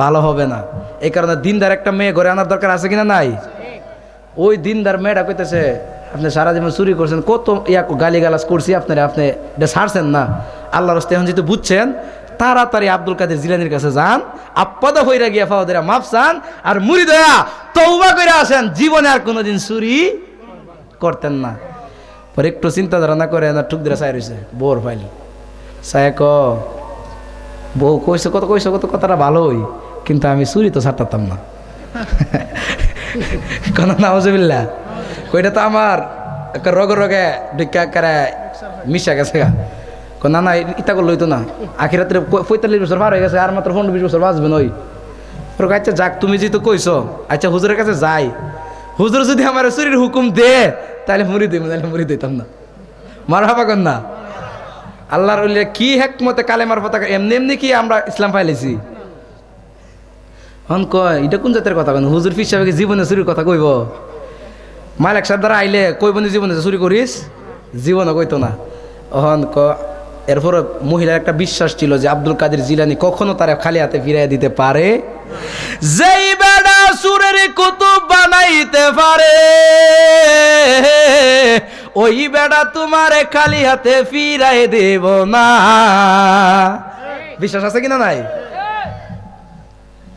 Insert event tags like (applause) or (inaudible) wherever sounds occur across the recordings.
ভালো হবে না। এই কারণে দিনদার একটা মেয়ে ঘরে আনার দরকার আছে কিনা নাই? ওই দিনদার মেয়েটা কইতেছে, আপনি সারা জীবন চুরি করছেন, কত ইয়া গালি গালাজ করছি আপনারা, আপনি এটা ছাড়ছেন না। আল্লাহ রস্তে এখন যেহেতু বুঝছেন, তাড়াতাড়ি আব্দুল কাদের জিলানির কাছে যান, আপ্পাদা হইরা গিয়া ফাওদেরা মাফ চান, আর মুড়ি দয়া তৌবা করে আসেন, জীবনে আর কোনোদিন চুরি করতেন না। পরে একটু চিন্তা ধারণা করে না ঠুক দিরা চাই রয়েছে বোর ফাইল। চায় বউ কইছে, কত কইছে, কত কথাটা ভালোই, কিন্তু আমি চুরি তো ছাড়তাম না। (laughs) কোন, নাউজুবিল্লাহ। কইটা তো আমার রগে রগে ঢুকা করে মিশা গেছে গা। না না ইতা করল তো না। আখিরাতের পঁয়তাল্লিশ বছর পার হয়ে গেছে, আর মাত্র পনেরো বিশ বছর বাঁচবে নই। ওর আচ্ছা যাক, তুমি যেহেতু কইছো আচ্ছা হুজুরের কাছে যাই। হুজুর যদি আমার চুরির হুকুম দে তাহলে মুড়ি দিই তাহলে মুড়ি দিতাম না। মার কর না আল্লাহর উল্লেখ কি হেকমতে কালেমার পতাকা? এমনি এমনি কি আমরা ইসলাম পাইলেছি হন কয়, এটা কোন জাতের কথা হুজুর ফিস সাহেব জীবনে চুরির কথা কইব? মালিক সাহেব দ্বারা আইলে কইব নি জীবনে চুরি করিস? জীবনে কইতো না। অহন ক এরপর মহিলার একটা বিশ্বাস ছিল যে আব্দুল কাদের জিলানি কখনো তারা খালি হাতে ফিরাই দিতে পারে যেই বেড়া সুরের কুতুব বানাইতে পারে, ওই বেড়া তোমারে খালি হাতে ফিরাই দেব না। বিশ্বাস আছে কিনা নাই?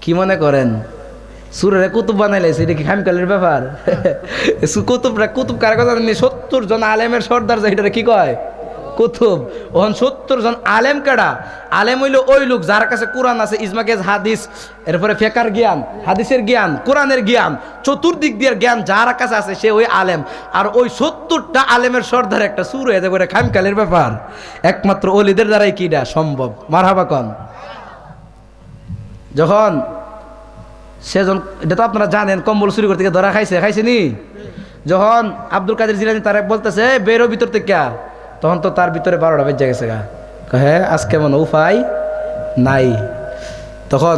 কি মনে করেন? সুরের কুতুব বানাইলাইছে এটা কি খামকালের ব্যাপার? (laughs) কুতুবরা কুতুব কার কথা সত্তর জন আলেমের সর্দার যে এটা কি কয়? কুতুব। ওহন সত্তর জন আলেম কেডা? আলেম হইল ওই লোক যার কাছে কোরআন আছে ইসমাকেজ হাদিস, এরপরে ফেকার জ্ঞান, হাদিসের জ্ঞান, কোরআনের জ্ঞান, চতুর্দিক দিয়ে জ্ঞান যার কাছে আছে সে ওই আলেম। আর ওই সত্তরটা আলেমের সর্দার একটা সুর হয়ে যাবে খামকালের ব্যাপার। একমাত্র অলিদের দ্বারাই কিডা সম্ভব? মারহাবা কন। যখন সেজন, এটা তো আপনারা জানেন, কম্বল চুরি করতে ধরা খাইছে খাইছে নি? যখন আব্দুল কাদের জিলানি তার বলতেছে বেরো ভিতর থেকে। তখন তো তার ভিতরে বারোটা বেজে গেছে গা। হ্যাঁ আজকে মনে উপায় নাই। তখন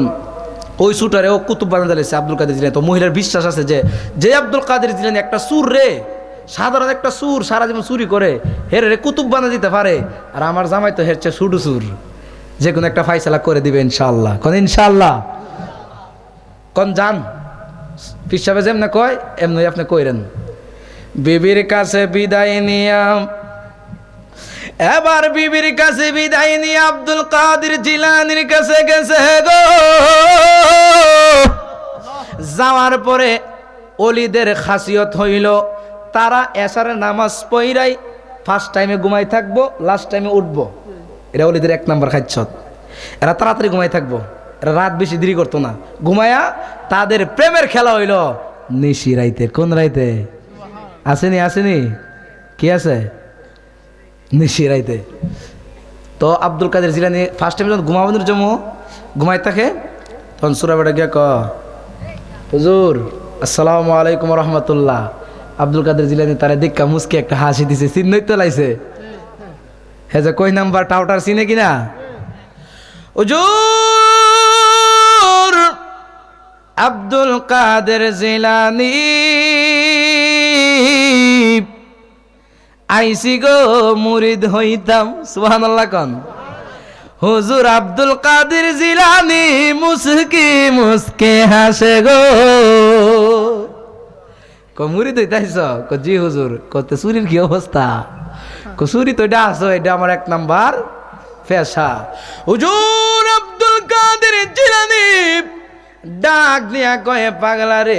ওই সুটারে ও কুতুব বানা দিয়েছে আব্দুল কাদের জিলানি। তো মহিলার বিশ্বাস আছে যে যে আব্দুল কাদের জিলানি একটা সুর রে, সাধারণ একটা সুর সারা জীবন চুরি করে, হের রে কুতুব বানা দিতে পারে। আর আমার জামাই তো হেরছে সুডু সুর যে কোনো একটা ফাইসলা করে দিবে ইনশাল্লাহ কোন ইনশাল্লাহ কোন যান পিসাবে যেমনে কয় এমনি আপনি কইরেন। বিবির কাছে বিদায় নিয়াম এবার বিবির কাছে বিদায় নিয়ে আব্দুল কাদের জিলানির কাছে গেছে গো। যাওয়ার পরে অলিদের খাসিয়ত হইল, তারা এসারে নামাজ পইরাই ফার্স্ট টাইমে ঘুমাই থাকব লাস্ট টাইমে উঠবো। এটা অলিদের এক নাম্বার খাচ্ছত এরা তাড়াতাড়ি ঘুমাই থাকব। এরা রাত বেশি দেরি করতো না। ঘুমায়া তাদের প্রেমের খেলা হইল নিশি রাইতে, কোন রাইতে? আসেনি আসেনি? কি আছে? নিশি রাইতে তো আব্দুল কাদের জিলানি ফার্স্ট টাইম যখন ঘুমাবানোর জন্য ঘুমাই থাকে, তখন সুরাবেটা গিয়া ক হুজুর, আসসালামু আলাইকুম রহমতুল্লাহ। আব্দুল কাদের জিলানি তারা দেখা মুসকে একটা হাসি দিছে, চিহ্নই তো লাইছে। হে যে কই নাম্বার, টাউটার চিনে কিনা? হুজুর, আব্দুল কাদের জিলানি আইসি গো মুরিদ হইতাম, সুবহানাল্লাহ কন। হুজুর আব্দুল কাদের জিলানি মুসকি মুসকে হাসে গো। ক, মুরিদ হইতাইছ? ক, জি হুজুর কতে চুরির কি অবস্থা? ক তো এটা আছো, এটা আমার এক নাম্বার পেশা। হুজুর আব্দুল কাদের জিলানি, ডাক দিয়া কয়ে, পাগলা রে।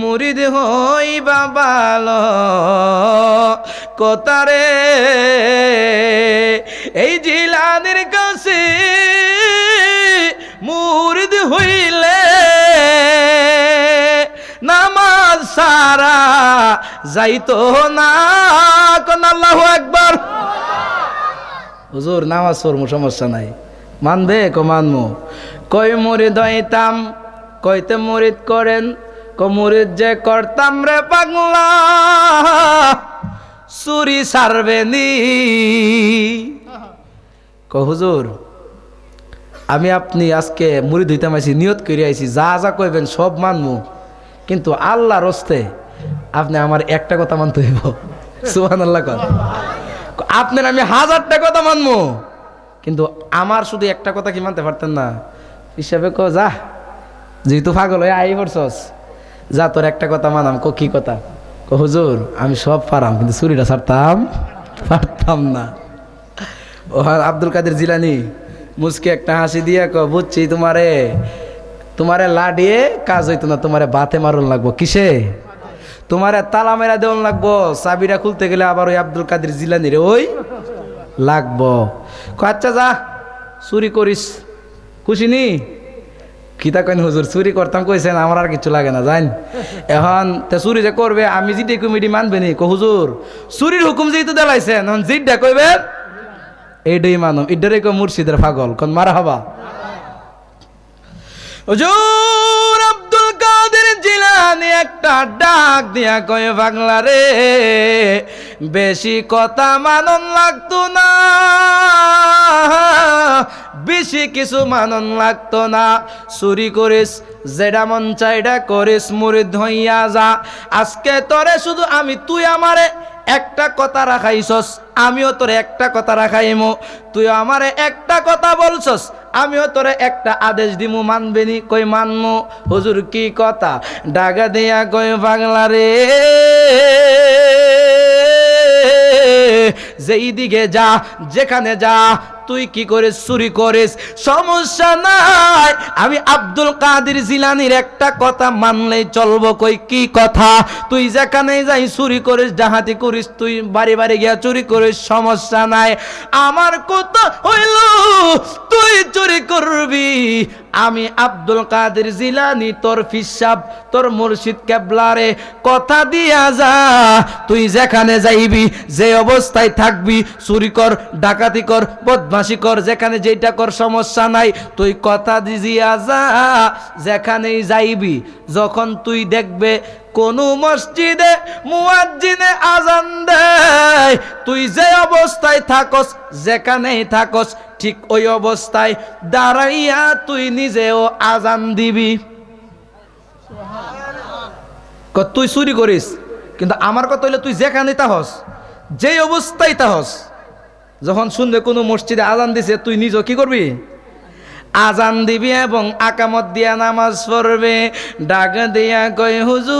মুরিদ হই বাবাল, কোতারে। এই জিলানের কাছে মুরিদ হইলে নামাজ সারা যাইতো না। কোন আল্লাহু একবার হুজুর, নামাজ পড়মু, সমস্যা নাই। মানবে কো মানমু? কই মুরিদ হইতাম, কইতে মুরিদ করেন? ক মুরিদ যে করতাম রে পাগলা, চুরি সারবে নি। ক হুজুর, আমি আপনি আজকে মুরিদ হইতাম আইছি নিয়ত করে আইছি, যা যা কইবেন সব মানমু, কিন্তু আল্লাহ রস্তে আপনি আমার একটা কথা মানতে হইব। সুহান আল্লাহ কর আপনার আমি হাজারটা কথা মানবো কিন্তু আমার শুধু একটা কথা কি মানতে পারতেন না? হিসাবে ক যা যেহেতু পাগল হয়ে আই পড়ছস। যা তোর একটা কথা মানাম, কো কি কথা? কো, হুজুর, আমি সব পারাম, কিন্তু চুরিটা ছাড়তাম? পারতাম না। ও আব্দুল কাদের জিলানি, মুসকে একটা হাসি দিয়া ক, বুঝছি তোমারে তোমারে লাডিয়ে কাজ হইতো না, তোমারে বাতে মারুন লাগবো। কিসে? তোমারে তালা মেরা দেওয়ান লাগবো। চাবিটা খুলতে গেলে আবার ওই আব্দুল কাদের জিলানি রে ওই লাগবো। আচ্ছা যা, চুরি করিস। খুশি নি? কিতা কেন হুজুর, চুরি করতাম কইছেন আমার আর কিছু লাগে না জান এখন তে চুরি যে করবে আমি যেটি কমিটি মানবে নি হুজুর চুরির হুকুম যেহেতু দেলাইছেন জিডটা কইবে, এইটাই মানব এটারই কো মুর্শিদের পাগল, কোন মারা হবা। হুজুর আব্দুল কাদের জিলানি একটা ডাক দিয়া কয়ে, বাংলা রে, বেশি কথা মানন লাগতো না। বেশি কিছু মানন লাগতো না। চুরি করিস যেটা মন চাইটা করিস, মুরিদ হইয়া যা। আজকে তোরে শুধু আমি, তুই আমারে একটা কথা রাখাইছস, আমিও তোরে একটা কথা রাখাইমু। তুই আমারে একটা কথা বলছস, আমিও তোরে একটা আদেশ দিমু মানবেনি কই মানমু? হুজুর কি কথা? ডাগা দিয়া কই বাংলা রে? যেই দিকে যা, যেখানে যা, তুই কি করে চুরি করিস? সমস্যা নাই। আমি আব্দুল কাদের জিলানির একটা কথা মানলেই চলবো কই, কি কথা? তুই যেখানে যাই চুরি করিস ডাহাতি করিস, তুই বাড়ি বাড়ি গিয়া চুরি করিস, সমস্যা নাই। আমার কথা হইল? তুই চুরি করবি। আমি আব্দুল কাদের জিলানি, তোর ফিসাব, তোর মুর্শিদ কেবলারে। কথা দিয়া যা, তুই যেখানে যাইবি, যে অবস্থায় থাকবি, চুরি কর, ডাকাতি কর, বদমাশি কর, যেখানে যেটা কর, সমস্যা নাই। তুই কথা দিয়া যা, যেখানেই যাইবি, যখন তুই দেখবে কোন মসজিদে মুয়াজ্জিনে আজান দেয়, তুই যে অবস্থায় থাকস, যেখানেই থাকস ঠিক ওই অবস্থায় দাঁড়াইয়া তুই নিজেও আজান দিবি। তুই চুরি করিস, কিন্তু আমার কথা হইলে তুই যেখানে তাহস, যেই অবস্থায় তাহস, যখন শুনবে কোনো মসজিদে আজান দিছে, তুই নিজে কি করবি? আজান দিবি এবং আকামত দিয়া নামাজ পড়বে। ডাক দিয়া কয়, হুজুর,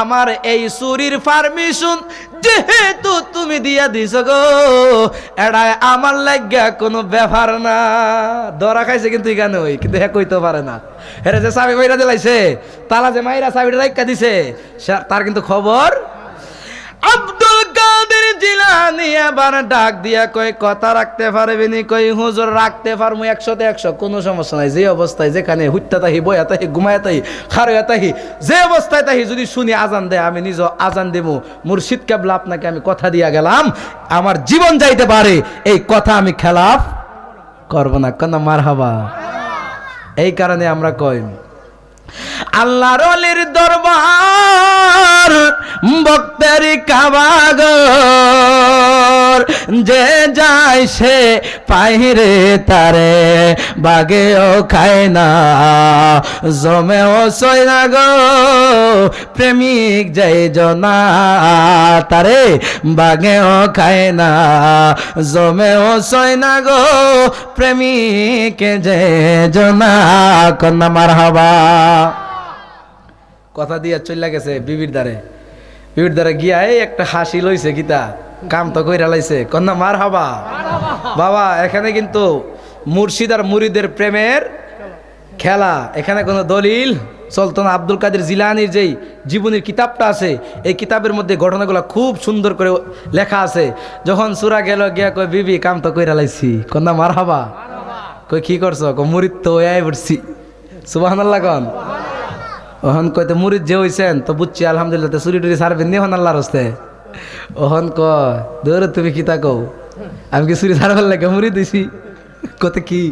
আমার এই চুরির পারমিশন যেহেতু তুমি দিয়া দিছ গো এড়ায় আমার লাগিয়া কোনো ব্যাপার না। ধরা খাইছে কিন্তু এখানে ওই, কিন্তু হ্যাঁ কইতে পারে না। হেরে যে চাবি মাইরা দিলাইছে তালা যে মাইরা চাবিটা রাইকা দিছে তার কিন্তু খবর জিলানি এবার ডাক দিয়া কই কথা রাখতে পারবি নি? কই হুজুর, রাখতে পারমু একশোতে একশো। কোনো সমস্যা নাই। যে অবস্থায় যেখানে হুইত্যা তাহি, বয়া তাহি, ঘুমায়া তাহি, খারয়া তাহি, যে অবস্থায় তাহি যদি শুনি আজান দেয়, আমি নিজ আজান দেবো। মুর্শিদ কেবলা আপনাকে আমি কথা দিয়া গেলাম, আমার জীবন যাইতে পারে। এই কথা আমি খেলাফ করব না। কেন মার হাবা এই কারণে আমরা কই আল্লাহর অলির দরবার, ভক্তের কাবাগর। যে যায় সে পাহিরে তারে বাগেও খায় না জমেও সয় না গো। প্রেমিক যাই জনা, তারে বাগেও খায় না জমেও সয় না গো। প্রেমিক যে জনা, কন্যা মার হবা কথা দিয়ে চলে গেছে বিবির দ্বারে। বিবির দ্বারে গিয়া এই একটা হাসি লইছে গীতা, কাম তো কইরা লাইছে। কন্যা মার হাবা বাবা, এখানে কিন্তু মুর্শিদ আর মুরিদের প্রেমের খেলা। এখানে কোনো দলিল। চলতো না আব্দুল কাদের জিলানির যেই জীবনের কিতাবটা আছে, এই কিতাবের মধ্যে ঘটনাগুলো খুব সুন্দর করে লেখা আছে। যখন সুরা গেল, গিয়া কই বিবি, কাম তো কইরা লাইছি। কন্যা মার হাবা কই কি করছ? মুরিদ তো ওই পড়ছি। সুবহানাল্লাহ কন। ওহন কইতে মুরিদ যে হইছেন, তো বুঝছি, আলহামদুলিল্লাহ, তো চুরি টুরি সারবেন নি হন আল্লাহর হস্তে? ওহন ক দৌড় তুমি কি তা আমি কি চুরি সারবার লাগে মুড়ি দিছি কতে কি?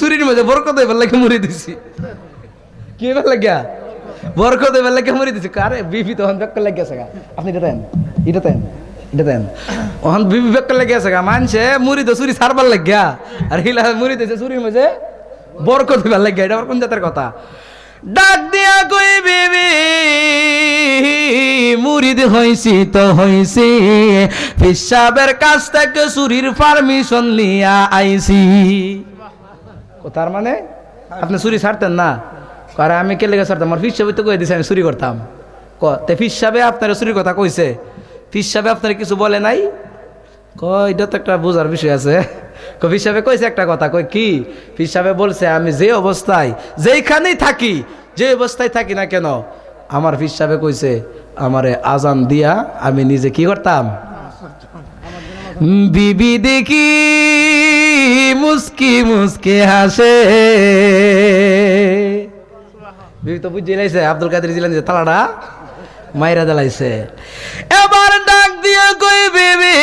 চুরির মধ্যে বরকত এবার লাগে মুড়ি দিছি কি এবার লাগিয়া? বরকত এবার লাগে মুড়ি দিছি কারে বিপি তখন বেক লাগে গেছে গা। আপনি এটা দেন এটা দেন এটা দেন। ওহন বিপি বেক লাগে গেছে গা, মানছে মুড়ি তো চুরি সারবার লাগিয়া? আর হিলা মুড়ি দিছে চুরির মধ্যে বরকত এবার লাগে এটা আবার কোন জাতের কথা? ডাক দিয়া কই, বিবি, মুরিদ হইছি তো হইছি। পিসাবের কাছ থেকে চুরির পারমিশন লিয়া আইছি। তার মানে? আপনি চুরি ছাড়তেন না? আরে আমি কে লেগে ছাড়তাম? আমার ফিস সাহেব তো কয়ে দিছে, আমি চুরি করতাম। ক তে ফিস সাহেবে আপনার চুরির কথা কইছে। ফিস সাহেবে আপনার কিছু বলে নাই? ক এটা তো একটা বোঝার বিষয় আছে। ক ফিস সাহেবে কইছে একটা কথা, কই কি? ফিস সাহেবে বলছে, আমি যে অবস্থায়, যেইখানেই থাকি, যে অবস্থায় থাকি না কেন, আমার ফিস সাহেবে কইছে, আমারে আজান দিয়া আমি নিজে কি করতাম? বিবি দেখি মুস্কি মুস্কি হাসে। বিবি তো বুঝে লাইছে, আব্দুল কাদের জিলানি যে তালাটা মাইরা জ্বালাইছে এবার ডাক দিয়ে কই বিবি?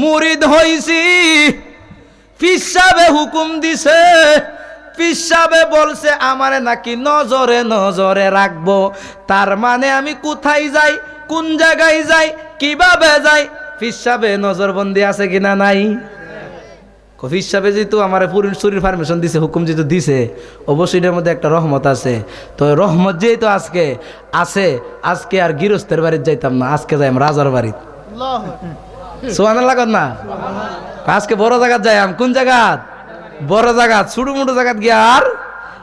মুরিদ হইছি। ফিসাবে হুকুম দিছে ফিসাবে বলছে, আমারে নাকি নজরে নজরে রাখব। তার মানে আমি কোথায় যাই, কোন জায়গায় যাই, কীভাবে যাই ফিসাবে নজরবন্দি আছে কিনা নাই? কফি সাহেবে যেহেতু আমার পুরীর শরীর পারমিশন দিছে, হুকুম যেহেতু দিছে, অবশ্যই এটার মধ্যে একটা রহমত আছে। তো রহমত যেহেতু আজকে, আছে, আজকে আর গৃহস্থের বাড়িতে যাইতাম না, আজকে যাই রাজার বাড়িতে। আজকে বড় জায়গাত যাই আম। কোন জায়গাত? বড় জায়গাত, ছোট মোটো জায়গাত গিয়ে আর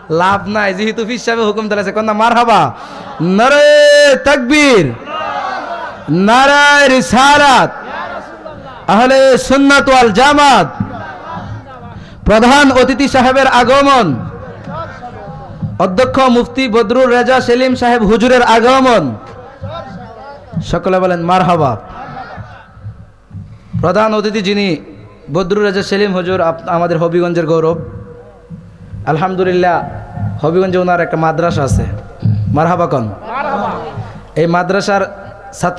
লাভ নাই। যেহেতু হুকুম দিলাছে কন্যা মার হাবা নরে নারায় আহলে জামাত। প্রধান অতিথি সাহেবের আগমন। অধ্যক্ষ মুফতি বদরুল রেজা সেলিম সাহেব হুজুরের আগমন। সকলে বলেন, মারহাবা। প্রধান অতিথি যিনি বদরুল রাজা সেলিম হজুর আমাদের হবিগঞ্জের গৌরব। আলহামদুলিল্লাহ হবিগঞ্জে ওনার একটা মাদ্রাসা আছে। মারহাবাকন এই মাদ্রাসার ছাত্র